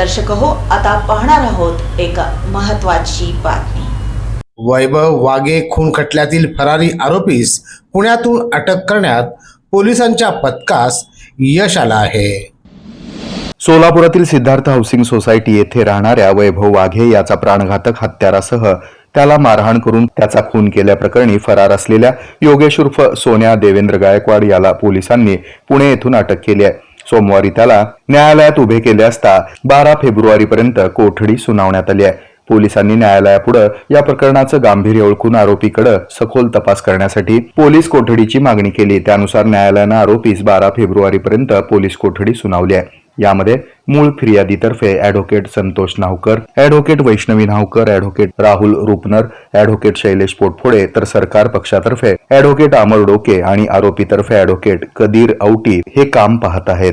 दर्शक हो. आता पाहणार आहोत एक महत्वाची बातमी. वैभव वागे खून खटल्यातील फरारी आरोपीस पुण्यातून अटक करण्यात पोलिसांच्या पथकास यश आलं आहे. सोलापुरातील सिद्धार्थ हाऊसिंग सोसायटी येथे राहणाऱ्या वैभव वाघे याचा प्राणघातक हत्यारासह त्याला मारहाण करून त्याचा खून केल्याप्रकरणी फरार असलेल्या योगेश उर्फ सोन्या देवेंद्र गायकवाड याला पोलिसांनी पुणे येथून अटक केली आहे. सोमवारी त्याला न्यायालयात उभे केले असता बारा फेब्रुवारीपर्यंत कोठडी सुनावण्यात आली आहे. पोलिसांनी न्यायालयापुढे या प्रकरणाचं गांभीर्य ओळखून आरोपीकडे सखोल तपास करण्यासाठी पोलीस कोठडीची मागणी केली. त्यानुसार न्यायालयानं आरोपीस बारा फेब्रुवारीपर्यंत पोलीस कोठडी सुनावली आहे. यामध्ये मूळ फिर्यादीतर्फे advocate Santosh Navkar advocate Vaishnavi Navkar advocate Rahul Rupnar advocate Shailesh Potphode तर सरकार पक्षातर्फे ॲडव्होकेट अमर डोके आणि आरोपीतर्फे ॲडव्होकेट कदीर औटी हे काम पाहत आहेत.